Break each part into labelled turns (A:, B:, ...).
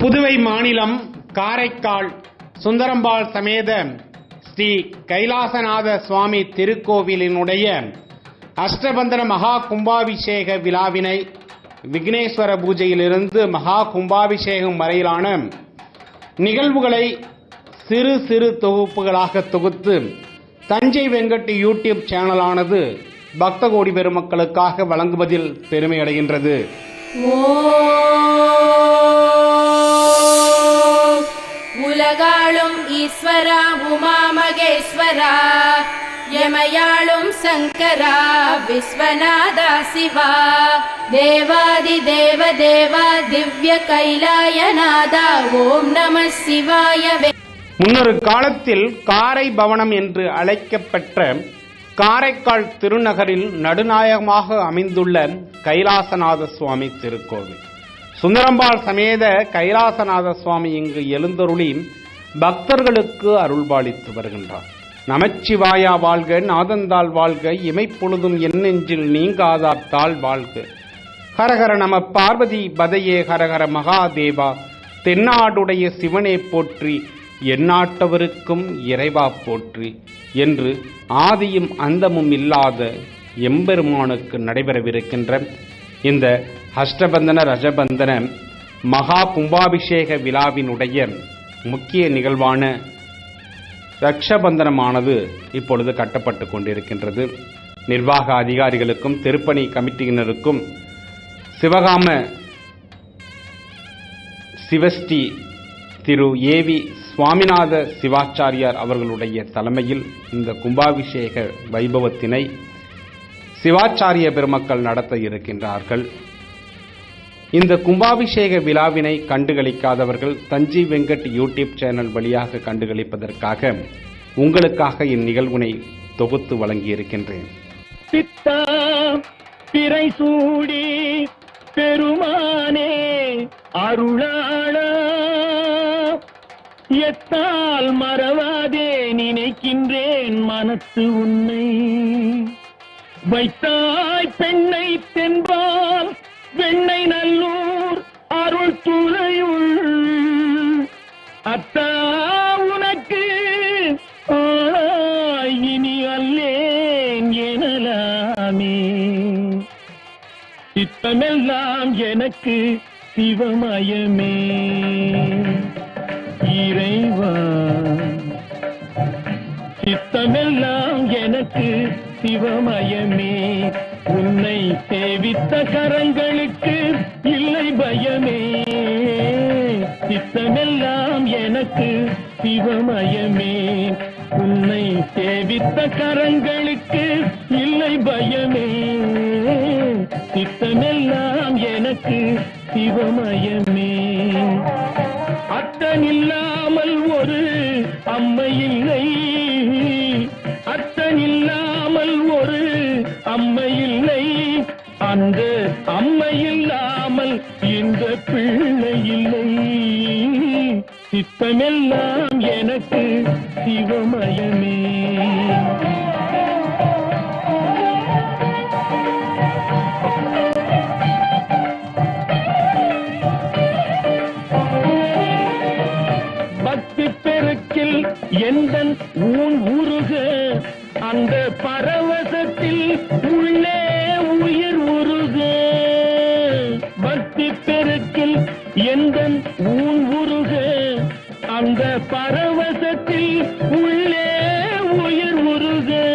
A: புதுவை மாநிலம் காரைக்கால் சுந்தரம்பாள் சமேத ஸ்ரீ கைலாசநாத சுவாமி திருக்கோவிலினுடைய அஷ்டபந்தன மகா கும்பாபிஷேக விழாவினை விக்னேஸ்வர பூஜையிலிருந்து மகா கும்பாபிஷேகம் வரையிலான நிகழ்வுகளை சிறு சிறு தொகுப்புகளாக தொகுத்து தஞ்சை வெங்கட் யூடியூப் சேனலானது பக்த கோடி பெருமக்களுக்காக வழங்குவதில் பெருமையடைகின்றது
B: ஓ உலகாளும் ஈஸ்வரா உமா மகேஸ்வரா யமயாளும் சங்கரா விஸ்வநாதா சிவா தேவாதி தேவ தேவா திவ்ய கைலாயநாதா ஓம் நம சிவாய
A: முன்னொரு காலத்தில் காரை பவனம் என்று அழைக்கப்பெற்ற காரைக்கால் திருநகரில் நடுநாயகமாக அமைந்துள்ள கைலாசநாத சுவாமி திருக்கோவில். சுந்தரம்பாள் சமேத கைலாசநாத சுவாமி இங்கு எழுந்தருளி பக்தர்களுக்கு அருள்பாலித்து வருகின்றார். நமச்சிவாயா வாழ்க நாதந்தாள் வாழ்க இமைப்பொழுதும் என் நெஞ்சில் வாழ்க. ஹரஹர நம பார்வதி பதையே ஹரஹர மகாதேவா தென்னாடுடைய சிவனே போற்றி எந்நாட்டவருக்கும் இறைவா போற்றி என்று ஆதியும் அந்தமும் இல்லாத எம்பெருமானுக்கு நடைபெறவிருக்கின்ற இந்த அஷ்டபந்தன ரஜபந்தன மகா கும்பாபிஷேக விழாவினுடைய முக்கிய நிகழ்வான ரக்ஷபந்தனமானது இப்பொழுது கட்டப்பட்டு கொண்டிருக்கின்றது. நிர்வாக அதிகாரிகளுக்கும் திருப்பணி கமிட்டியினருக்கும் சிவகாம சிவஸ்டி திரு ஏவி சுவாமிநாத சிவாச்சாரியார் அவர்களுடைய தலைமையில் இந்த கும்பாபிஷேக வைபவத்தினை சிவாச்சாரிய பெருமக்கள் நடத்த இருக்கின்றார்கள். இந்த கும்பாபிஷேக விழாவினை கண்டுகளிக்காதவர்கள் தஞ்சை வெங்கட் யூடியூப் சேனல் வழியாக கண்டுகளிப்பதற்காக உங்களுக்காக இந்நிகழ்வினை தொகுத்து வழங்கியிருக்கின்றேன்.
C: பித்தா பிறை சூடி பெருமானே அருளாளா. எத்தால் மறவாதே நினைக்கின்றேன் மனத்து உன்னை. வைத்தாய் பெண்ணை தென்பால் வெண்ணை நல்லூர் அருள் துறையுள். அத்தா உனக்கு இனி அல்லேன் எனலாமே. சித்தமெல்லாம் எனக்கு சிவமயமே. இறைவா சித்தமெல்லாம் எனக்கு சிவமயமே. உன்னை சேவித்த கரங்களுக்கு இல்லை பயமே. சித்தமெல்லாம் எனக்கு சிவமயமே. உன்னை சேவித்த கரங்களுக்கு இல்லை பயமே. சித்தமெல்லாம் எனக்கு சிவமயமே. அத்தனில்லாமல் ஒரு அம்மை இல்லை. அத்தனில்லாமல் ஒரு அம்மை இல்லை அந்த அம்மை இல்லாமல் இந்த பிள்ளை இல்லை சித்தமெல்லாம் எனக்கு சிவமயமே. பக்தி பெருக்கில் எந்தன் ஊன் அந்த பரவசத்தில் உள்ளே உயிர் உருகு. பக்தி பெருக்கில் எந்த ஊன் உருகு. அந்த பரவசத்தில் உள்ளே உயிர் உருகு.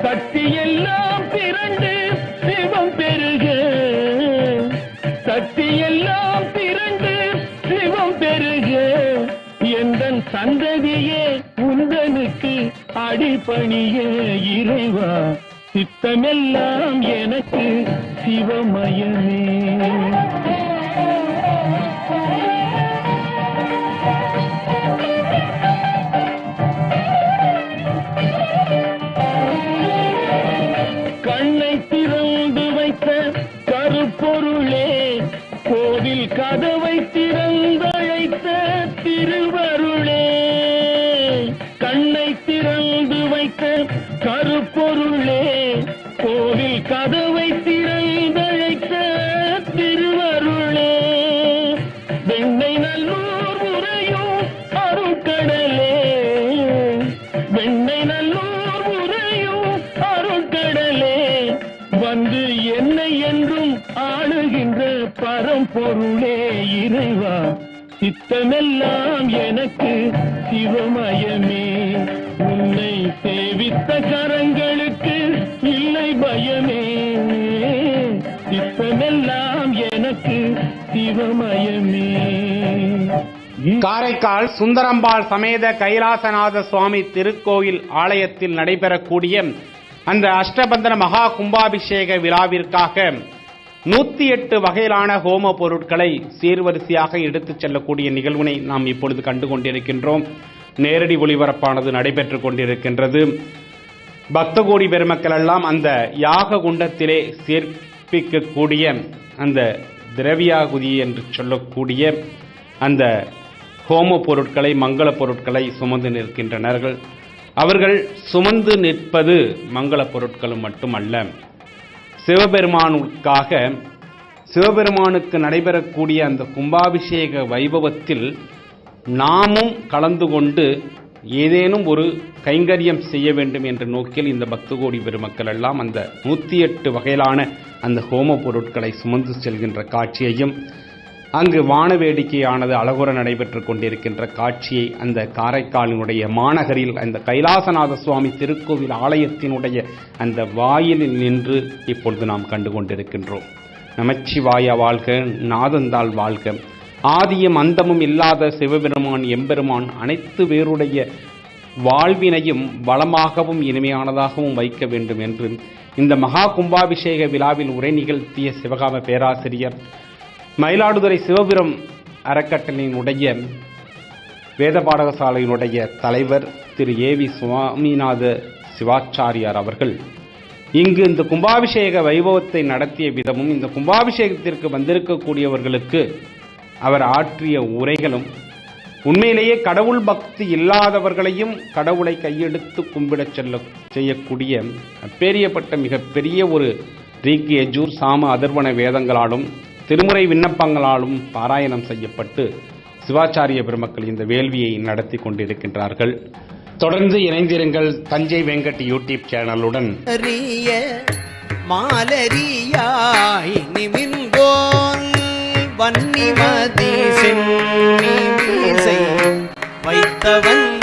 C: சக்தி எல்லாம் திரண்டு சிவம் பெருக. சக்தி அடிபணிய இறைவா சித்தமெல்லாம் எனக்கு சிவமயமே. கண்ணை திறந்து வைத்த கருப்பொருளே கோவில் கதவை திற சிவா. சித்தமெல்லாம் எனக்கு சிவமயமே. உன்னை சேவித்த கரங்களுக்கு இல்லை பயமே. சித்தமெல்லாம் எனக்கு சிவமயமே.
A: காரைக்கால் சுந்தரம்பாள் சமேத கைலாசநாத சுவாமி திருக்கோயில் ஆலயத்தில் நடைபெறக்கூடிய அந்த அஷ்டபந்தன மகா கும்பாபிஷேக விழாவிற்காக நூத்தி எட்டு வகையிலான ஹோம பொருட்களை சீர்வரிசையாக எடுத்துச் செல்லக்கூடிய நிகழ்வினை நாம் இப்பொழுது கண்டு கொண்டிருக்கின்றோம். நேரடி ஒளிபரப்பானது நடைபெற்றுக் கொண்டிருக்கின்றது. பக்த கோடி பெருமக்கள் எல்லாம் அந்த யாக குண்டத்திலே சேர்ப்பிக்கக்கூடிய அந்த திரவியாகுதி என்று சொல்லக்கூடிய அந்த ஹோம பொருட்களை மங்கள பொருட்களை சுமந்து நிற்கின்றனர்கள். அவர்கள் சுமந்து நிற்பது மங்கள பொருட்களும் மட்டுமல்ல. சிவபெருமானுக்காக சிவபெருமானுக்கு நடைபெறக்கூடிய அந்த கும்பாபிஷேக வைபவத்தில் நாமும் கலந்து கொண்டு ஏதேனும் ஒரு கைங்கரியம் செய்ய வேண்டும் என்ற நோக்கில் இந்த பக்தகோடி பெருமக்கள் எல்லாம் அந்த நூற்றி எட்டு வகையிலான அந்த ஹோம பொருட்களை சுமந்து செல்கின்ற காட்சியையும் அங்கு வான வேடிக்கையானது அழகுற நடைபெற்றுக் கொண்டிருக்கின்ற காட்சியை அந்த காரைக்காலினுடைய மாநகரில் அந்த கைலாசநாத சுவாமி திருக்கோவில் ஆலயத்தினுடைய அந்த வாயிலில் நின்று இப்பொழுது நாம் கண்டு கொண்டிருக்கின்றோம். நமச்சிவாய வாழ்க நாதந்தாள் வாழ்க. ஆதியும் அந்தமும் இல்லாத சிவபெருமான் எம்பெருமான் அனைத்து பேருடைய வாழ்வினையும் வளமாகவும் இனிமையானதாகவும் வைக்க வேண்டும் என்று இந்த மகா கும்பாபிஷேக விழாவில் உரை நிகழ்த்திய சிவகாம பேராசிரியர் மயிலாடுதுறை சிவபுரம் அறக்கட்டளையினுடைய வேத பாடகசாலையினுடைய தலைவர் திரு. ஏ. வி. சுவாமிநாத சிவாச்சாரியார் அவர்கள் இங்கு இந்த கும்பாபிஷேக வைபவத்தை நடத்திய விதமும் இந்த கும்பாபிஷேகத்திற்கு வந்திருக்கக்கூடியவர்களுக்கு அவர் ஆற்றிய உரைகளும் உண்மையிலேயே கடவுள் பக்தி இல்லாதவர்களையும் கடவுளை கையெடுத்து கும்பிடச் செல்ல செய்யக்கூடிய அப்பேரியப்பட்ட மிகப்பெரிய ஒரு ரீக்கு எஜூர் சாம அதர்வன வேதங்களாலும் திருமுறை விண்ணப்பங்களாலும் பாராயணம் செய்யப்பட்டு சிவாச்சாரிய பெருமக்கள் இந்த வேள்வியை நடத்தி கொண்டிருக்கின்றார்கள். தொடர்ந்து இணைந்திருங்கள் தஞ்சை வெங்கட் யூடியூப் சேனலுடன்.
D: மாலரியாய் நிமிர்ந்தோன் வன்னிமதி சென்னி வைத்தவன்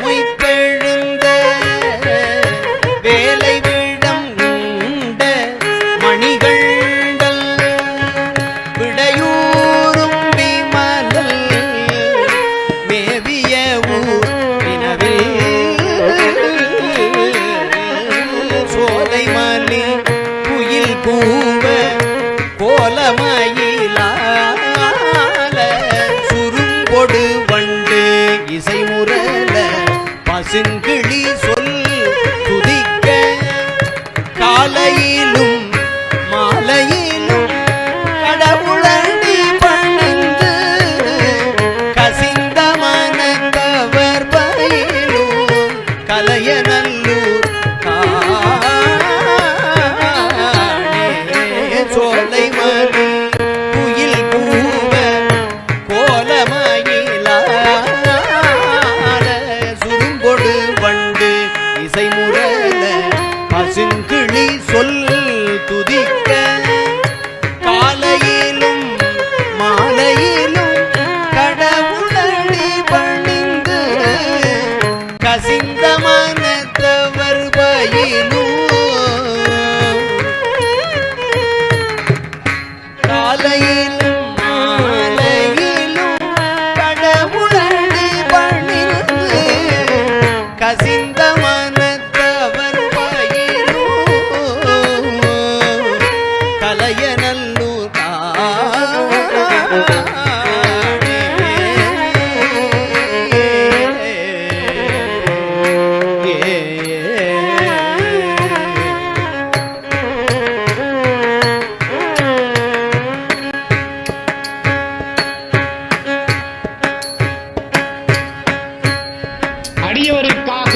A: அடியவருக்காக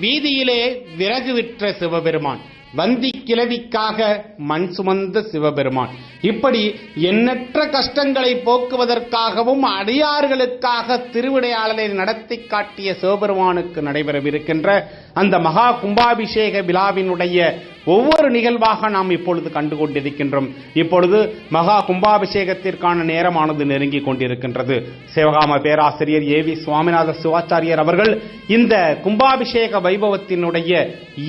A: வீதியிலே விறகு விற்ற சிவபெருமான் வந்தி கிழவிக்காக மண் சுமந்த சிவபெருமான். இப்படி எண்ணற்ற கஷ்டங்களை போக்குவதற்காகவும் அடியார்களுக்காக திருவிடையாளரை நடத்தி காட்டிய சிவபெருமானுக்கு நடைபெறவிருக்கின்ற அந்த மகா கும்பாபிஷேக விழாவினுடைய ஒவ்வொரு நிகழ்வாக நாம் இப்பொழுது கண்டு கொண்டிருக்கின்றோம் இப்பொழுது மகா கும்பாபிஷேகத்திற்கான நேரமானது நெருங்கி கொண்டிருக்கின்றது. சிவகாம பேராசிரியர் ஏ வி சுவாமிநாத சிவாச்சாரியர் அவர்கள் இந்த கும்பாபிஷேக வைபவத்தினுடைய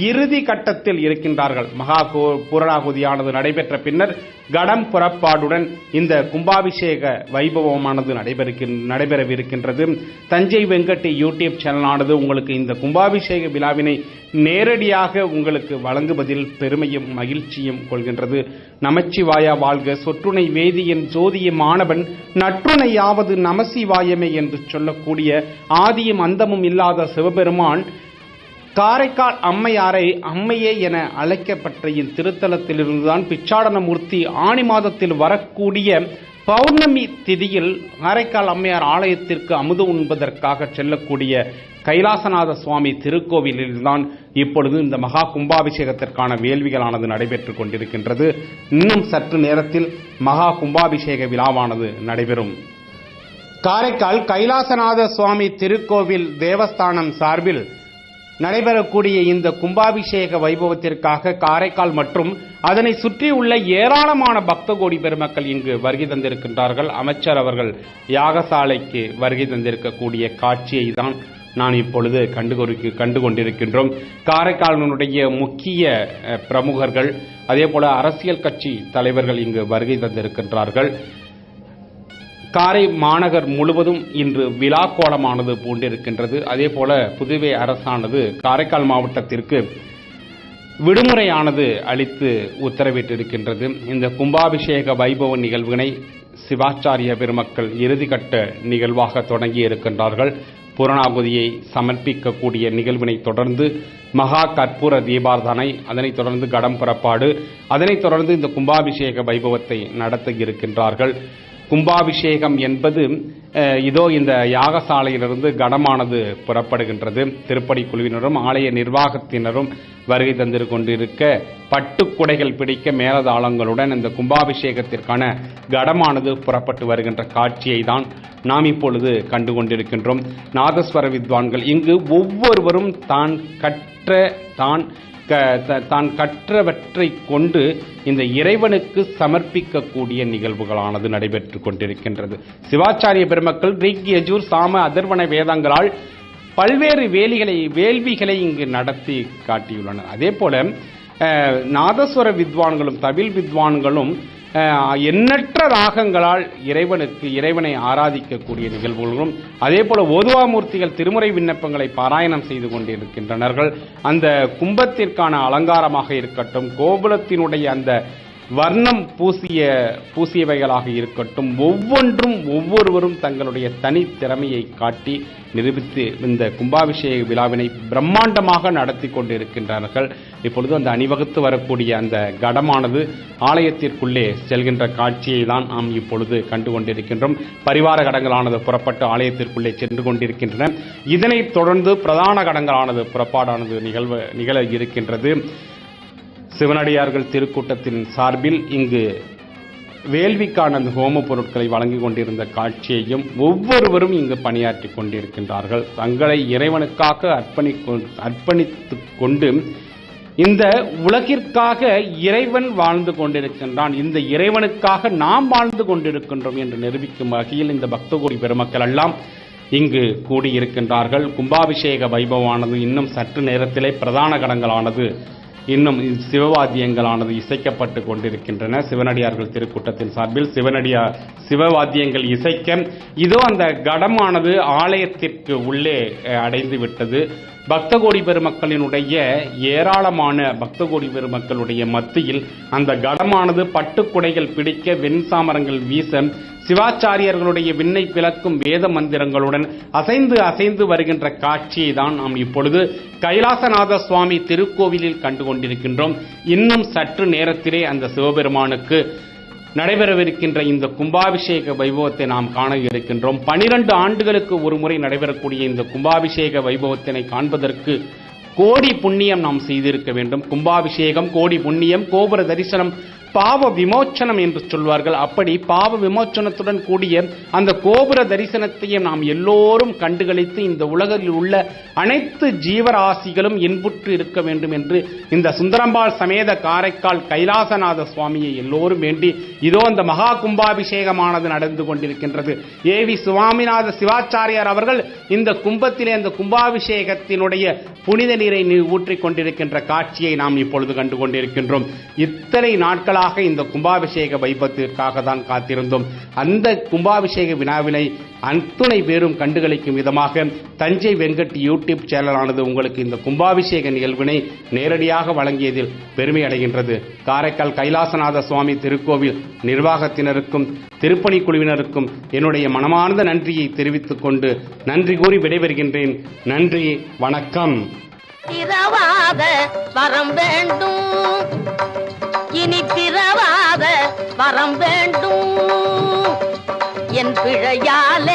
A: இறுதி கட்டத்தில் இருக்கின்றார்கள். மகா பூ- பூரணாகுதியானது நடைபெற்ற பின்னர் கடம் புறப்பாடுடன் இந்த கும்பாபிஷேக வைபவமானது நடைபெறுகின் நடைபெறவிருக்கின்றது. தஞ்சை வெங்கட்டி யூடியூப் சேனலானது உங்களுக்கு இந்த கும்பாபிஷேக விழாவினை நேரடியாக உங்களுக்கு வழங்குவதில் பெருமையும் மகிழ்ச்சியும் கொள்கின்றது. நமச்சிவாயா வாழ்க. சொற்றுணை வேதியின் ஜோதிய மாணவன் நற்றுணையாவது நமசிவாயமே என்று சொல்லக்கூடிய ஆதியும் அந்தமும் இல்லாத சிவபெருமான் காரைக்கால் அம்மையாரை அம்மையே என அழைக்கப்பட்ட இத்திருத்தலத்திலிருந்துதான் பிச்சாடனமூர்த்தி ஆணி மாதத்தில் வரக்கூடிய பௌர்ணமி திதியில் காரைக்கால் அம்மையார் ஆலயத்திற்கு அமுது உண்பதற்காக செல்லக்கூடிய கைலாசநாத சுவாமி திருக்கோவிலில்தான் இப்பொழுது இந்த மகா கும்பாபிஷேகத்திற்கான வேள்விகளானது நடைபெற்றுக் கொண்டிருக்கின்றது. இன்னும் சற்று நேரத்தில் மகா கும்பாபிஷேக விழாவானது நடைபெறும். காரைக்கால் கைலாசநாத சுவாமி திருக்கோவில் தேவஸ்தானம் சார்பில் நடைபெறக்கூடிய இந்த கும்பாபிஷேக வைபவத்திற்காக காரைக்கால் மற்றும் அதனை சுற்றியுள்ள ஏராளமான பக்த கோடி பெருமக்கள் இங்கு வருகை தந்திருக்கின்றார்கள். அமைச்சர் அவர்கள் யாகசாலைக்கு வருகை தந்திருக்கக்கூடிய காட்சியை தான் நான் இப்பொழுது கண்டுகொரு கண்டு கொண்டிருக்கின்றோம். காரைக்காலனுடைய முக்கிய பிரமுகர்கள் அதே போல அரசியல் கட்சி தலைவர்கள் இங்கு வருகை தந்திருக்கின்றார்கள். காரை மாநகர் முழுவதும் இன்று விழா கோலமானது பூண்டிருக்கின்றது. அதே போல புதுவை அரசானது காரைக்கால் மாவட்டத்திற்கு விடுமுறையானது அளித்து உத்தரவிட்டிருக்கின்றது. இந்த கும்பாபிஷேக வைபவ நிகழ்வினை சிவாச்சாரிய பெருமக்கள் இறுதிக்கட்ட நிகழ்வாக தொடங்கி இருக்கின்றார்கள் புறணாகுதியை சமர்ப்பிக்கக்கூடிய நிகழ்வினை தொடர்ந்து மகா கற்பூர தீபார்த்தனை அதனைத் தொடர்ந்து கடம் புறப்பாடு அதனைத் தொடர்ந்து இந்த கும்பாபிஷேக வைபவத்தை நடத்த இருக்கின்றார்கள். கும்பாபிஷேகம் என்பது இதோ இந்த யாகசாலையிலிருந்து கடமானது புறப்படுகின்றது. திருப்படி குழுவினரும் ஆலய நிர்வாகத்தினரும் வருகை தந்து கொண்டிருக்க பட்டுக்குடைகள் பிடிக்க மேலதாளங்களுடன் இந்த கும்பாபிஷேகத்திற்கான கடமானது புறப்பட்டு வருகின்ற காட்சியை தான் நாம் இப்பொழுது கண்டு கொண்டிருக்கின்றோம் நாதஸ்வர வித்வான்கள் இங்கு ஒவ்வொருவரும் தான் கற்ற தான் க- தான் கற்றவற்றை கொண்டு இந்த இறைவனுக்கு சமர்ப்பிக்கக்கூடிய நிகழ்வுகளானது நடைபெற்று கொண்டிருக்கின்றது. சிவாச்சாரிய பெருமக்கள் ரிக் யஜூர் சாம அதர்வன வேதங்களால் பல்வேறு வேலிகளை வேள்விகளை இங்கு நடத்தி காட்டியுள்ளனர். அதே போல அஹ், நாதஸ்வர வித்வான்களும் தவில் வித்வான்களும் எண்ணற்ற ராகங்களால் இறைவனுக்கு இறைவனை ஆராதிக்கக்கூடிய நிகழ்வுகளும் அதே போல ஓதுவாமூர்த்திகள் திருமுறை விண்ணப்பங்களை பாராயணம் செய்து கொண்டிருக்கின்றனர்கள். அந்த கும்பத்திற்கான அலங்காரமாக இருக்கட்டும் கோபுலத்தினுடைய அந்த வர்ணம் பூசிய பூசியவைகளாக இருக்கட்டும் ஒவ்வொன்றும் ஒவ்வொருவரும் தங்களுடைய தனித்திறமையை காட்டி நிரூபித்து இந்த கும்பாபிஷேக விழாவினை பிரம்மாண்டமாக நடத்தி கொண்டிருக்கின்றார்கள். இப்பொழுது அந்த அணிவகுத்து வரக்கூடிய அந்த கடமானது ஆலயத்திற்குள்ளே செல்கின்ற காட்சியை தான் நாம் இப்பொழுது கண்டு கொண்டிருக்கின்றோம் பரிவார கடங்களானது புறப்பட்டு ஆலயத்திற்குள்ளே சென்று கொண்டிருக்கின்றன. இதனைத் தொடர்ந்து பிரதான கடங்களானது புறப்பாடானது நிகழ்வு நிகழ இருக்கின்றது. சிவனடியார்கள் திருக்கூட்டத்தின் சார்பில் இங்கு வேள்விக்கான அந்த ஹோம பொருட்களை வழங்கி கொண்டிருந்த காட்சியையும் ஒவ்வொருவரும் இங்கு பணியாற்றி கொண்டிருக்கின்றார்கள். தங்களை இறைவனுக்காக அர்ப்பணி அர்ப்பணித்து கொண்டு இந்த உலகிற்காக இறைவன் வாழ்ந்து கொண்டிருக்கின்றான். இந்த இறைவனுக்காக நாம் வாழ்ந்து கொண்டிருக்கின்றோம் என்று நிரூபிக்கும் வகையில் இந்த பக்தகோடி பெருமக்கள் எல்லாம் இங்கு கூடியிருக்கின்றார்கள். கும்பாபிஷேக வைபவமானது இன்னும் சற்று நேரத்திலே பிரதான கடங்களானது இன்னும் சிவவாத்தியங்களானது இசைக்கப்பட்டு கொண்டிருக்கின்றன. சிவனடியார்கள் திருக்கூட்டத்தின் சார்பில் சிவனடியார் சிவவாத்தியங்கள் இசைக்க. இதோ அந்த கடமானது ஆலயத்திற்கு உள்ளே அடைந்து விட்டது பக்தகோடி பெருமக்களினுடைய ஏராளமான பக்தகோடி பெருமக்களுடைய மத்தியில் அந்த கடமானது பட்டுக்குடைகள் பிடிக்க வெண்சாமரங்கள் வீச சிவாச்சாரியர்களுடைய விண்ணை பிளக்கும் வேத மந்திரங்களுடன் அசைந்து அசைந்து வருகின்ற காட்சியை தான் நாம் இப்பொழுது கைலாசநாத சுவாமி திருக்கோவிலில் கண்டு கொண்டிருக்கின்றோம் இன்னும் சற்று நேரத்திலே அந்த சிவபெருமானுக்கு நடைபெறவிருக்கின்ற இந்த கும்பாபிஷேக வைபவத்தை நாம் காண இருக்கின்றோம். பனிரெண்டு ஆண்டுகளுக்கு ஒரு முறை நடைபெறக்கூடிய இந்த கும்பாபிஷேக வைபவத்தினை காண்பதற்கு கோடி புண்ணியம் நாம் செய்திருக்க வேண்டும். கும்பாபிஷேகம் கோடி புண்ணியம் கோபுர தரிசனம் பாவ விமோச்சனம் என்று சொல்வார்கள். அப்படி பாவ விமோச்சனத்துடன் கூடிய அந்த கோபுர தரிசனத்தையும் நாம் எல்லோரும் கண்டுகளித்து இந்த உலகில் உள்ள அனைத்து ஜீவராசிகளும் இன்புற்று இருக்க வேண்டும் என்று இந்த சுந்தரம்பாள் சமேத காரைக்கால் கைலாசநாத சுவாமியை எல்லோரும் வேண்டி இதோ அந்த மகா கும்பாபிஷேகமானது நடந்து கொண்டிருக்கின்றது. ஏ வி சுவாமிநாத சிவாச்சாரியார் அவர்கள் இந்த கும்பத்திலே அந்த கும்பாபிஷேகத்தினுடைய புனித நீரை நீ- ஊற்றிக் கொண்டிருக்கின்ற காட்சியை நாம் இப்பொழுது கண்டு கொண்டிருக்கின்றோம். இத்தனை நாட்களாக இந்த கும்பாபிஷேக வைபத்திற்காக தான் காத்திருந்தோம். அந்த கும்பாபிஷேக வினாவினை அத்துணை பேரும் கண்டுகளிக்கும் விதமாக தஞ்சை வெங்கட் யூடியூப் சேனலானது உங்களுக்கு இந்த கும்பாபிஷேக நிகழ்வினை நேரடியாக வழங்கியதில் பெருமை அடைகின்றது. காரைக்கால் கைலாசநாத சுவாமி திருக்கோவில் நிர்வாகத்தினருக்கும் திருப்பணி குழுவினருக்கும் என்னுடைய மனமார்ந்த நன்றியை தெரிவித்துக் கொண்டு நன்றி கூறி விடைபெறுகின்றேன். நன்றி வணக்கம்.
E: வரம் வேண்டும். இனி பிறவாத வரம் வேண்டும். என் பிழையாலே